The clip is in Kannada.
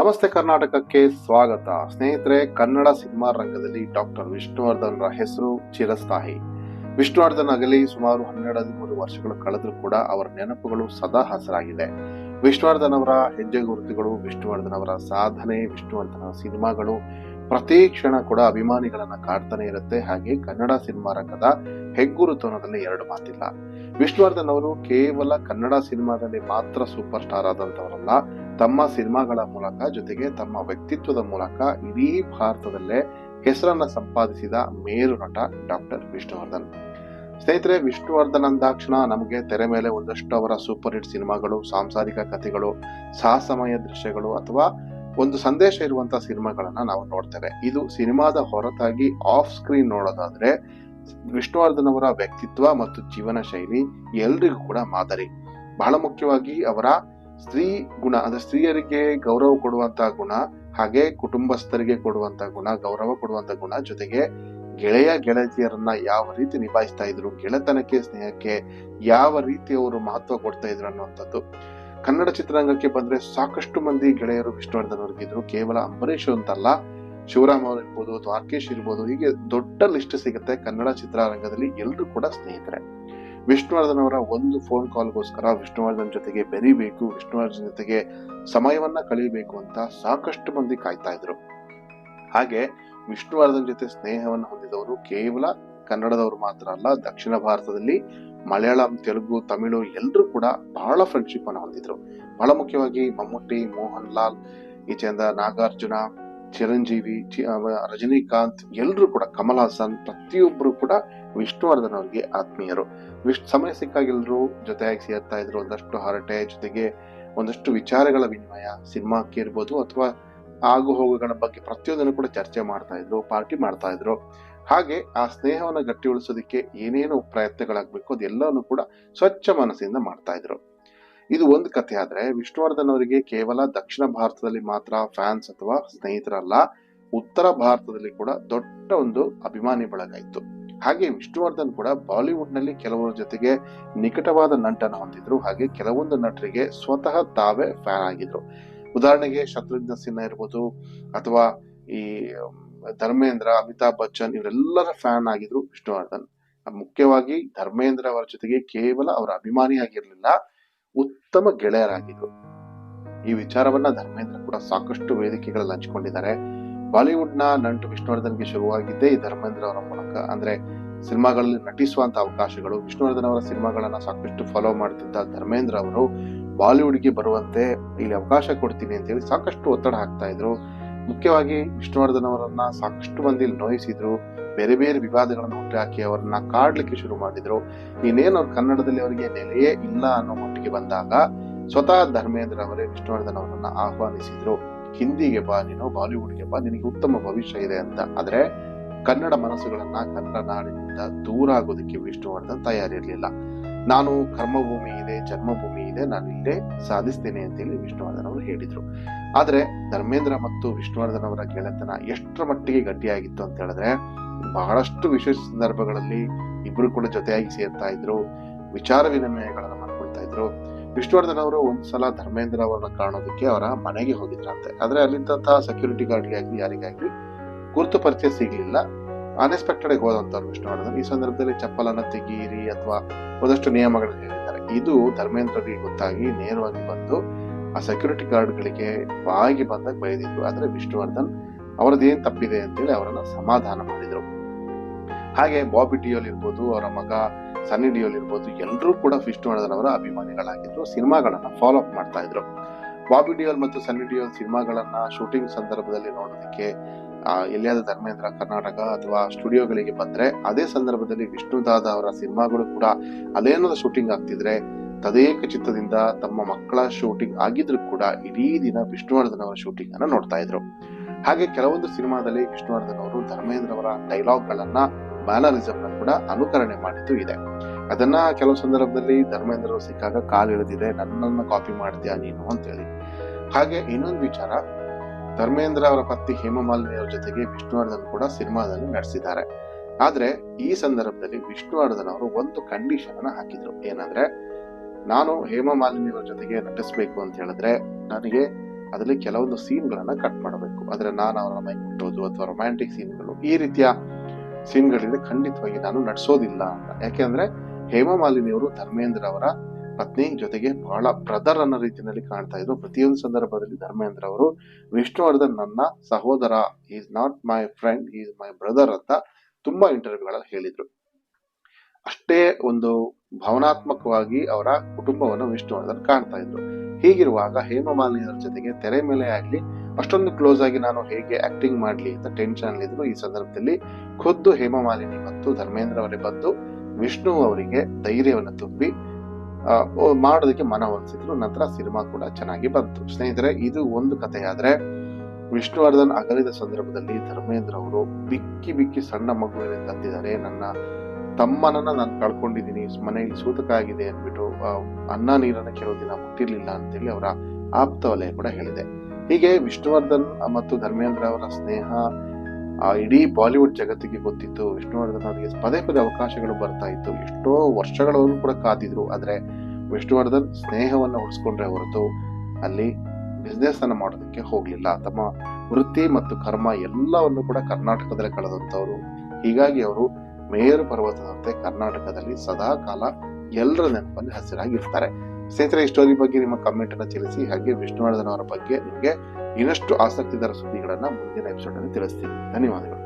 ನಮಸ್ತೆ ಕರ್ನಾಟಕಕ್ಕೆ ಸ್ವಾಗತ. ಸ್ನೇಹಿತರೆ, ಕನ್ನಡ ಸಿನಿಮಾ ರಂಗದಲ್ಲಿ ಡಾಕ್ಟರ್ ವಿಷ್ಣುವರ್ಧನ್ರ ಹೆಸರು ಚಿರಸ್ಥಾಯಿ. ವಿಷ್ಣುವರ್ಧನ್ ಅಗಲಿ ಸುಮಾರು ಹನ್ನೆರಡು ಹದಿಮೂರು ವರ್ಷಗಳು ಕಳೆದರೂ ಕೂಡ ಅವರ ನೆನಪುಗಳು ಸದಾ ಹಸರಾಗಿದೆ. ವಿಷ್ಣುವರ್ಧನ್ ಅವರ ಹೆಜ್ಜೆ ಗುರುತುಗಳು ವಿಷ್ಣುವರ್ಧನ್ ಅವರ ಸಾಧನೆ, ವಿಷ್ಣುವರ್ಧನ್ ಸಿನಿಮಾಗಳು ಪ್ರತಿ ಕ್ಷಣ ಕೂಡ ಅಭಿಮಾನಿಗಳನ್ನ ಕಾಡ್ತಾನೆ ಇರುತ್ತೆ. ಹಾಗೆ ಕನ್ನಡ ಸಿನಿಮಾ ರಂಗದ ಹೆಗ್ಗುರುತು ಅನ್ನೋದ್ರಲ್ಲಿ ಎರಡು ಮಾತಿಲ್ಲ. ವಿಷ್ಣುವರ್ಧನ್ ಅವರು ಕೇವಲ ಕನ್ನಡ ಸಿನಿಮಾದಲ್ಲಿ ಮಾತ್ರ ಸೂಪರ್ ಸ್ಟಾರ್ ಆದಂತವರಲ್ಲ ತಮ್ಮ ಸಿನಿಮಾಗಳ ಮೂಲಕ ಜೊತೆಗೆ ತಮ್ಮ ವ್ಯಕ್ತಿತ್ವದ ಮೂಲಕ ಇಡೀ ಭಾರತದಲ್ಲೇ ಹೆಸರನ್ನ ಸಂಪಾದಿಸಿದ ಮೇರು ನಟ ಡಾಕ್ಟರ್ ವಿಷ್ಣುವರ್ಧನ್. ಸ್ನೇಹಿತರೆ, ವಿಷ್ಣುವರ್ಧನ್ ಅಂದಾಕ್ಷಣ ನಮಗೆ ತೆರೆ ಮೇಲೆ ಒಂದಷ್ಟು ಅವರ ಸೂಪರ್ ಹಿಟ್ ಸಿನಿಮಾಗಳು, ಸಾಂಸಾರಿಕ ಕಥೆಗಳು ಸಾಹಸಮಯ ದೃಶ್ಯಗಳು ಅಥವಾ ಒಂದು ಸಂದೇಶ ಇರುವಂತಹ ಸಿನಿಮಾಗಳನ್ನ ನಾವು ನೋಡ್ತೇವೆ. ಇದು ಸಿನಿಮಾದ ಹೊರತಾಗಿ ಆಫ್ ಸ್ಕ್ರೀನ್ ನೋಡೋದಾದ್ರೆ ವಿಷ್ಣುವರ್ಧನ್ ಅವರ ವ್ಯಕ್ತಿತ್ವ ಮತ್ತು ಜೀವನ ಶೈಲಿ ಎಲ್ರಿಗೂ ಕೂಡ ಮಾದರಿ. ಬಹಳ ಮುಖ್ಯವಾಗಿ ಅವರ ಸ್ತ್ರೀ ಗುಣ, ಅಂದ್ರೆ ಸ್ತ್ರೀಯರಿಗೆ ಗೌರವ ಕೊಡುವಂತ ಗುಣ, ಹಾಗೆ ಕುಟುಂಬಸ್ಥರಿಗೆ ಕೊಡುವಂತ ಗುಣ, ಗೌರವ ಕೊಡುವಂತ ಗುಣ ಜೊತೆಗೆ ಗೆಳೆಯ, ಗೆಳತಿಯರನ್ನ ಯಾವ ರೀತಿ ನಿಭಾಯಿಸ್ತಾ ಇದ್ರು, ಗೆಳೆತನಕ್ಕೆ, ಸ್ನೇಹಕ್ಕೆ ಯಾವ ರೀತಿ ಅವರು ಮಹತ್ವ ಕೊಡ್ತಾ ಇದ್ರು ಅನ್ನುವಂಥದ್ದು. ಕನ್ನಡ ಚಿತ್ರರಂಗಕ್ಕೆ ಬಂದ್ರೆ ಸಾಕಷ್ಟು ಮಂದಿ ಗೆಳೆಯರು ವಿಷ್ಣುವರ್ಧನ್ ಅವ್ರಿಗಿದ್ರು ಕೇವಲ ಅಂಬರೀಷ್ ಅಂತಲ್ಲ, ಶಿವರಾಮ್ ಅವ್ರು ಇರ್ಬೋದು ದ್ವಾರಕೇಶ್ ಇರ್ಬೋದು, ಹೀಗೆ ದೊಡ್ಡ ಲಿಸ್ಟ್ ಸಿಗುತ್ತೆ ಕನ್ನಡ ಚಿತ್ರರಂಗದಲ್ಲಿ ಎಲ್ಲರೂ ಕೂಡ ಸ್ನೇಹಿತರೆ. ವಿಷ್ಣುವರ್ಧನ್ ಅವರ ಒಂದು ಫೋನ್ ಕಾಲ್ಗೋಸ್ಕರ ವಿಷ್ಣುವರ್ಧನ್ ಜೊತೆಗೆ ಬೆರಿಬೇಕು, ವಿಷ್ಣುವರ್ಧನ್ ಜೊತೆಗೆ ಸಮಯವನ್ನ ಕಳೆಯಬೇಕು ಅಂತ ಸಾಕಷ್ಟು ಮಂದಿ ಕಾಯ್ತಾ ಇದ್ರು. ಹಾಗೆ ವಿಷ್ಣುವರ್ಧನ್ ಜೊತೆ ಸ್ನೇಹವನ್ನು ಹೊಂದಿದವರು ಕೇವಲ ಕನ್ನಡದವರು ಮಾತ್ರ ಅಲ್ಲ, ದಕ್ಷಿಣ ಭಾರತದಲ್ಲಿ ಮಲಯಾಳಂ, ತೆಲುಗು, ತಮಿಳು, ಎಲ್ಲರೂ ಕೂಡ ಬಹಳ ಫ್ರೆಂಡ್ಶಿಪ್ ಅನ್ನು ಹೊಂದಿದ್ರು. ಬಹಳ ಮುಖ್ಯವಾಗಿ ಮಮ್ಮೂಟಿ ಮೋಹನ್ ಲಾಲ್ ಈಚೆಯಿಂದ ನಾಗಾರ್ಜುನ, ಚಿರಂಜೀವಿ ರಜನಿಕಾಂತ್, ಎಲ್ಲರೂ ಕೂಡ ಕಮಲ್ ಹಾಸನ್ ಪ್ರತಿಯೊಬ್ಬರು ಕೂಡ ವಿಷ್ಣುವರ್ಧನ್ ಅವರಿಗೆ ಆತ್ಮೀಯರು. ವಿಶ್ ಸಮಯ ಸಿಕ್ಕಾಗ ಎಲ್ಲರೂ ಜೊತೆಯಾಗಿ ಸೇರ್ತಾ ಇದ್ರು. ಒಂದಷ್ಟು ಹರಟೆ, ಜೊತೆಗೆ ಒಂದಷ್ಟು ವಿಚಾರಗಳ ವಿನಿಮಯ, ಸಿನಿಮಾಕ್ಕೆ ಇರ್ಬೋದು ಅಥವಾ ಆಗು ಹೋಗುಗಳ ಬಗ್ಗೆ ಪ್ರತಿಯೊಂದನ್ನು ಕೂಡ ಚರ್ಚೆ ಮಾಡ್ತಾ ಇದ್ರು, ಪಾರ್ಟಿ ಮಾಡ್ತಾ ಇದ್ರು. ಹಾಗೆ ಆ ಸ್ನೇಹವನ್ನು ಗಟ್ಟಿ ಉಳಿಸೋದಕ್ಕೆ ಏನೇನು ಪ್ರಯತ್ನಗಳಾಗಬೇಕು ಅದೆಲ್ಲವನ್ನು ಕೂಡ ಸ್ವಚ್ಛ ಮನಸ್ಸಿಂದ ಮಾಡ್ತಾ ಇದ್ರು. ಇದು ಒಂದು ಕಥೆ ಆದ್ರೆ, ವಿಷ್ಣುವರ್ಧನ್ ಅವರಿಗೆ ಕೇವಲ ದಕ್ಷಿಣ ಭಾರತದಲ್ಲಿ ಮಾತ್ರ ಫ್ಯಾನ್ಸ್ ಅಥವಾ ಸ್ನೇಹಿತರಲ್ಲ, ಉತ್ತರ ಭಾರತದಲ್ಲಿ ಕೂಡ ದೊಡ್ಡ ಒಂದು ಅಭಿಮಾನಿ ಬಳಗ ಇತ್ತು ಹಾಗೆ ವಿಷ್ಣುವರ್ಧನ್ ಕೂಡ ಬಾಲಿವುಡ್ನಲ್ಲಿ ಕೆಲವರ ಜೊತೆಗೆ ನಿಕಟವಾದ ನಂಟನ ಹೊಂದಿದ್ರು. ಹಾಗೆ ಕೆಲವೊಂದು ನಟರಿಗೆ ಸ್ವತಃ ತಾವೇ ಫ್ಯಾನ್ ಆಗಿದ್ರು. ಉದಾಹರಣೆಗೆ ಶತ್ರುಘ್ನ ಸಿನ್ಹಾ ಇರ್ಬೋದು, ಅಥವಾ ಈ ಧರ್ಮೇಂದ್ರ, ಅಮಿತಾಬ್ ಬಚ್ಚನ್ ಇವರೆಲ್ಲರ ಫ್ಯಾನ್ ಆಗಿದ್ರು ವಿಷ್ಣುವರ್ಧನ್. ಮುಖ್ಯವಾಗಿ ಧರ್ಮೇಂದ್ರ ಅವರ ಜೊತೆಗೆ ಕೇವಲ ಅವರ ಅಭಿಮಾನಿ ಆಗಿರ್ಲಿಲ್ಲ, ಉತ್ತಮ ಗೆಳೆಯರಾಗಿದ್ರು. ಈ ವಿಚಾರವನ್ನ ಧರ್ಮೇಂದ್ರ ಕೂಡ ಸಾಕಷ್ಟು ವೇದಿಕೆಗಳಲ್ಲಿ ಹಂಚಿಕೊಂಡಿದ್ದಾರೆ. ಬಾಲಿವುಡ್ನ ನಂಟು ವಿಷ್ಣುವರ್ಧನ್ಗೆ ಶುರುವಾಗಿದ್ದೇ ಈ ಧರ್ಮೇಂದ್ರ ಅವರ ಮೂಲಕ. ಅಂದ್ರೆ ಸಿನಿಮಾಗಳಲ್ಲಿ ನಟಿಸುವಂತ ಅವಕಾಶಗಳು, ವಿಷ್ಣುವರ್ಧನ್ ಅವರ ಸಿನಿಮಾಗಳನ್ನ ಸಾಕಷ್ಟು ಫಾಲೋ ಮಾಡ್ತಿದ್ದ ಧರ್ಮೇಂದ್ರ ಅವರು ಬಾಲಿವುಡ್ಗೆ ಬರುವಂತೆ ಇಲ್ಲಿ ಅವಕಾಶ ಕೊಡ್ತೀನಿ ಅಂತ ಹೇಳಿ ಸಾಕಷ್ಟು ಒತ್ತಡ ಹಾಕ್ತಾ ಇದ್ರು. ಮುಖ್ಯವಾಗಿ ವಿಷ್ಣುವರ್ಧನ್ ಅವರನ್ನ ಸಾಕಷ್ಟು ಮಂದಿ ಇಲ್ಲಿ ನೋಯಿಸಿದ್ರು. ಬೇರೆ ಬೇರೆ ವಿವಾದಗಳನ್ನು ಹುಟ್ಟುಹಾಕಿ ಅವರನ್ನ ಕಾಡ್ಲಿಕ್ಕೆ ಶುರು ಮಾಡಿದ್ರು. ಇನ್ನೇನು ಅವ್ರ ಕನ್ನಡದಲ್ಲಿ ಅವರಿಗೆ ನೆಲೆಯೇ ಇಲ್ಲ ಅನ್ನೋ ಮಟ್ಟಿಗೆ ಬಂದಾಗ ಸ್ವತಃ ಧರ್ಮೇಂದ್ರ ಅವರೇ ವಿಷ್ಣುವರ್ಧನ್ ಅವರನ್ನ ಆಹ್ವಾನಿಸಿದ್ರು. ಹಿಂದಿಗೆ ಬಾ ನೀನು, ಬಾಲಿವುಡ್ಗೆ ಬಾ, ನಿನಗೆ ಉತ್ತಮ ಭವಿಷ್ಯ ಇದೆ ಅಂತ. ಆದ್ರೆ ಕನ್ನಡ ಮನಸ್ಸುಗಳನ್ನ ಕನ್ನಡ ನಾಡಿನಿಂದ ದೂರ ಆಗೋದಕ್ಕೆ ವಿಷ್ಣುವರ್ಧನ್ ತಯಾರಿರ್ಲಿಲ್ಲ. ನಾನು ಕರ್ಮಭೂಮಿ ಇದೆ ಜನ್ಮಭೂಮಿ ಇದೆ, ನಾನು ಇಲ್ಲೇ ಸಾಧಿಸ್ತೇನೆ ಅಂತೇಳಿ ವಿಷ್ಣುವರ್ಧನ್ ಅವರು ಹೇಳಿದ್ರು. ಆದ್ರೆ ಧರ್ಮೇಂದ್ರ ಮತ್ತು ವಿಷ್ಣುವರ್ಧನ್ ಅವರ ಗೆಳೆತನ ಎಷ್ಟರ ಮಟ್ಟಿಗೆ ಗಟ್ಟಿಯಾಗಿತ್ತು ಅಂತ ಹೇಳಿದ್ರೆ, ಬಹಳಷ್ಟು ವಿಶೇಷ ಸಂದರ್ಭಗಳಲ್ಲಿ ಇಬ್ಬರು ಕೂಡ ಜೊತೆಯಾಗಿ ಸೇರ್ತಾ ಇದ್ರು, ವಿಚಾರ ವಿನಿಮಯಗಳನ್ನು ಮಾಡ್ಕೊಳ್ತಾ ಇದ್ರು. ವಿಷ್ಣುವರ್ಧನ್ ಅವರು ಒಂದ್ಸಲ ಧರ್ಮೇಂದ್ರ ಅವರನ್ನ ಕಾಣೋದಕ್ಕೆ ಅವರ ಮನೆಗೆ ಹೋಗಿದ್ರಂತೆ. ಆದ್ರೆ ಅಲ್ಲಿದ್ದಂತಹ ಸೆಕ್ಯೂರಿಟಿ ಗಾರ್ಡ್ಗೆ ಆಗ್ಲಿ ಯಾರಿಗಾಗ್ಲಿ ಗುರುತು ಪರಿಚಯ ಸಿಗ್ಲಿಲ್ಲ. ಅನ್ಎಕ್ಸ್ಪೆಕ್ಟೆಡ್ ಆಗಿ ಹೋದಂತವ್ರು ವಿಷ್ಣುವರ್ಧನ್ ಈ ಸಂದರ್ಭದಲ್ಲಿ ಚಪ್ಪಲನ್ನು ತೆಗೀರಿ ಅಥವಾ ಒಂದಷ್ಟು ನಿಯಮಗಳನ್ನು ಹೇಳಿದ್ದಾರೆ. ಇದು ಧರ್ಮೇಂದ್ರರಿಗೆ ಗೊತ್ತಾಗಿ ನೇರವಾಗಿ ಬಂದು ಆ ಸೆಕ್ಯೂರಿಟಿ ಗಾರ್ಡ್ಗಳಿಗೆ ಬಾಯಿಗೆ ಬಂದಾಗ ಬೈದಿದ್ರು. ಆದರೆ ವಿಷ್ಣುವರ್ಧನ್ ಅವರದೇನ್ ತಪ್ಪಿದೆ ಅಂತೇಳಿ ಅವರನ್ನ ಸಮಾಧಾನ ಮಾಡಿದ್ರು. ಹಾಗೆ ಬಾಬಿ ಡಿಯೋಲ್ ಇರ್ಬೋದು ಅವರ ಮಗ ಸನ್ನಿ ಡಿಯೋಲ್ ಇರ್ಬೋದು ಎಲ್ಲರೂ ಕೂಡ ವಿಷ್ಣುವರ್ಧನ್ ಅವರ ಅಭಿಮಾನಿಗಳಾಗಿದ್ರು. ಸಿನಿಮಾಗಳನ್ನ ಫಾಲೋ ಅಪ್ ಮಾಡ್ತಾ ಇದ್ರು. ಬಾಬಿ ಡಿಯೋಲ್ ಮತ್ತು ಸನ್ನಿ ಡಿಯೋಲ್ ಸಿನಿಮಾಗಳನ್ನ ಶೂಟಿಂಗ್ ಸಂದರ್ಭದಲ್ಲಿ ನೋಡೋದಕ್ಕೆ ಎಲ್ಲಿಯಾದ ಧರ್ಮೇಂದ್ರ ಕರ್ನಾಟಕ ಅಥವಾ ಸ್ಟುಡಿಯೋಗಳಿಗೆ ಬಂದ್ರೆ ಅದೇ ಸಂದರ್ಭದಲ್ಲಿ ವಿಷ್ಣುದಾದ ಅವರ ಸಿನಿಮಾಗಳು ಕೂಡ ಅಲ್ಲೇನಾದ ಶೂಟಿಂಗ್ ಆಗ್ತಿದ್ರೆ ತದೇಕ ಚಿತ್ತದಿಂದ ತಮ್ಮ ಮಕ್ಕಳ ಶೂಟಿಂಗ್ ಆಗಿದ್ರು ಕೂಡ ಇಡೀ ದಿನ ವಿಷ್ಣುವರ್ಧನ್ ಅವರ ಶೂಟಿಂಗ್ ಅನ್ನ ನೋಡ್ತಾ ಇದ್ರು. ಹಾಗೆ ಕೆಲವೊಂದು ಸಿನಿಮಾದಲ್ಲಿ ವಿಷ್ಣುವರ್ಧನ್ ಅವರು ಧರ್ಮೇಂದ್ರ ಅವರ ಡೈಲಾಗ್ ಗಳನ್ನ ಕೂಡ ಅನುಕರಣೆ ಮಾಡಿದ್ದು ಇದೆ. ಅದನ್ನ ಕೆಲವು ಸಂದರ್ಭದಲ್ಲಿ ಧರ್ಮೇಂದ್ರ ಸಿಕ್ಕಾಗ ಕಾಲು ಇಳಿದಿದೆ ನನ್ನನ್ನು ಕಾಪಿ ಮಾಡ್ತೀಯಾ ನೀನು ಅಂತೇಳಿ. ಹಾಗೆ ಇನ್ನೊಂದು ವಿಚಾರ ಧರ್ಮೇಂದ್ರ ಅವರ ಪತ್ನಿ ಹೇಮಮಾಲಿನಿ ಅವರ ಜೊತೆಗೆ ವಿಷ್ಣುವರ್ಧನ್ ಕೂಡ ಸಿನಿಮಾದಲ್ಲಿ ನಡೆಸಿದ್ದಾರೆ. ಆದ್ರೆ ಈ ಸಂದರ್ಭದಲ್ಲಿ ವಿಷ್ಣುವರ್ಧನ್ ಅವರು ಒಂದು ಕಂಡೀಷನ್ ಅನ್ನ ಹಾಕಿದ್ರು. ಏನಂದ್ರೆ, ನಾನು ಹೇಮಮಾಲಿನಿ ಅವರ ಜೊತೆಗೆ ನಟಿಸ್ಬೇಕು ಅಂತ ಹೇಳಿದ್ರೆ ನನಗೆ ಅದರಲ್ಲಿ ಕೆಲವೊಂದು ಸೀನ್ಗಳನ್ನ ಕಟ್ ಮಾಡಬೇಕು. ಆದ್ರೆ ನಾನು ಅವರ ಮೈ ಮುಟ್ಟೋದು ಅಥವಾ ರೊಮ್ಯಾಂಟಿಕ್ ಸೀನ್ಗಳು ಈ ರೀತಿಯ ಸೀನ್ಗಳಿಂದ ಖಂಡಿತವಾಗಿ ನಾನು ನಡ್ಸೋದಿಲ್ಲ ಅಂತ. ಯಾಕೆಂದ್ರೆ ಹೇಮಮಾಲಿನಿಯವರು ಮಾಲಿನಿ ಅವರು ಧರ್ಮೇಂದ್ರ ಅವರ ಪತ್ನಿ ಜೊತೆಗೆ ಬಹಳ ಬ್ರದರ್ ಅನ್ನೋ ರೀತಿಯಲ್ಲಿ ಕಾಣ್ತಾ ಇದ್ರು. ಪ್ರತಿಯೊಂದು ಸಂದರ್ಭದಲ್ಲಿ ಧರ್ಮೇಂದ್ರ ಅವರು, ವಿಷ್ಣುವರ್ಧನ್ ನನ್ನ ಸಹೋದರ is not my friend is my brother ಅಂತ ತುಂಬಾ ಇಂಟರ್ವ್ಯೂಗಳಲ್ಲಿ ಹೇಳಿದ್ರು. ಅಷ್ಟೇ ಒಂದು ಭಾವನಾತ್ಮಕವಾಗಿ ಅವರ ಕುಟುಂಬವನ್ನು ವಿಷ್ಣುವರ್ಧನ್ ಕಾಣ್ತಾ ಇದ್ರು. ಹೀಗಿರುವಾಗ ಹೇಮಮಾಲಿನಿ ಅವರ ಜೊತೆಗೆ ತೆರೆ ಮೇಲೆ ಆಗ್ಲಿ, ಅಷ್ಟೊಂದು ಕ್ಲೋಸ್ ಆಗಿ ನಾನು ಹೇಗೆ ಆಕ್ಟಿಂಗ್ ಮಾಡ್ಲಿ ಅಂತ ಟೆನ್ಷನ್ ಇದ್ರು. ಈ ಸಂದರ್ಭದಲ್ಲಿ ಖುದ್ದು ಹೇಮಮಾಲಿನಿ ಮತ್ತು ಧರ್ಮೇಂದ್ರ ಅವರೇ ಬಂದು ವಿಷ್ಣು ಅವರಿಗೆ ಧೈರ್ಯವನ್ನು ತುಂಬಿ ಮಾಡೋದಕ್ಕೆ ಮನವೊಲಿಸಿದ್ರು ನಂತರ ಸಿನಿಮಾ ಕೂಡ ಚೆನ್ನಾಗಿ ಬಂತು. ಸ್ನೇಹಿತರೆ, ಇದು ಒಂದು ಕಥೆಯಾದ್ರೆ ವಿಷ್ಣುವರ್ಧನ್ ಅಗಲಿದ ಸಂದರ್ಭದಲ್ಲಿ ಧರ್ಮೇಂದ್ರ ಅವರು ಬಿಕ್ಕಿ ಬಿಕ್ಕಿ ಸಣ್ಣ ಮಗುವಿನ ತಂದಿದ್ದಾರೆ ನನ್ನ ತಮ್ಮನನ್ನ ನಾನು ಕಳ್ಕೊಂಡಿದ್ದೀನಿ ಮನೆಯಲ್ಲಿ ಸೂತಕ ಆಗಿದೆ ಅಂದ್ಬಿಟ್ಟು ಅನ್ನ ನೀರನ್ನ ಕೆಲವು ದಿನ ಮುಟ್ಟಿರ್ಲಿಲ್ಲ ಅಂತೇಳಿ ಅವರ ಆಪ್ತ ವಲಯ ಕೂಡ ಹೇಳಿದೆ. ಹೀಗೆ ವಿಷ್ಣುವರ್ಧನ್ ಮತ್ತು ಧರ್ಮೇಂದ್ರ ಅವರ ಸ್ನೇಹ ಆ ಇಡೀ ಬಾಲಿವುಡ್ ಜಗತ್ತಿಗೆ ಗೊತ್ತಿತ್ತು. ವಿಷ್ಣುವರ್ಧನ್ ಅವರಿಗೆ ಪದೇ ಪದೇ ಅವಕಾಶಗಳು ಬರ್ತಾ ಇತ್ತು. ಎಷ್ಟೋ ವರ್ಷಗಳವರೆಗೂ ಕೂಡ ಕಾದಿದ್ರು. ಆದರೆ ವಿಷ್ಣುವರ್ಧನ್ ಸ್ನೇಹವನ್ನು ಉಳಿಸ್ಕೊಂಡ್ರೆ ಹೊರತು ಅಲ್ಲಿ ಬಿಸ್ನೆಸ್ ಅನ್ನು ಮಾಡೋದಕ್ಕೆ ಹೋಗಲಿಲ್ಲ. ತಮ್ಮ ವೃತ್ತಿ ಮತ್ತು ಕರ್ಮ ಎಲ್ಲವನ್ನು ಕೂಡ ಕರ್ನಾಟಕದಲ್ಲೇ ಕಳೆದಂಥವರು. ಹೀಗಾಗಿ ಅವರು ಮೇರು ಪರ್ವತದಂತೆ ಕರ್ನಾಟಕದಲ್ಲಿ ಸದಾ ಕಾಲ ಎಲ್ಲರ ನೆನಪಲ್ಲಿ ಹಸಿರಾಗಿರ್ತಾರೆ. ಸ್ನೇಹಿತರೆ, ಈ ಸ್ಟೋರಿ ಬಗ್ಗೆ ನಿಮ್ಮ ಕಮೆಂಟ್ ಅನ್ನ ತಿಳಿಸಿ, ಹಾಗೆ ವಿಷ್ಣುವರ್ಧನ್ ಅವರ ಬಗ್ಗೆ ನಿಮಗೆ ಇನ್ನಷ್ಟು ಆಸಕ್ತಿದಾರ ಸುದ್ದಿಗಳನ್ನು ಮುಂದಿನ ಎಪಿಸೋಡ್ನಲ್ಲಿ ತಿಳಿಸ್ತೀನಿ. ಧನ್ಯವಾದಗಳು.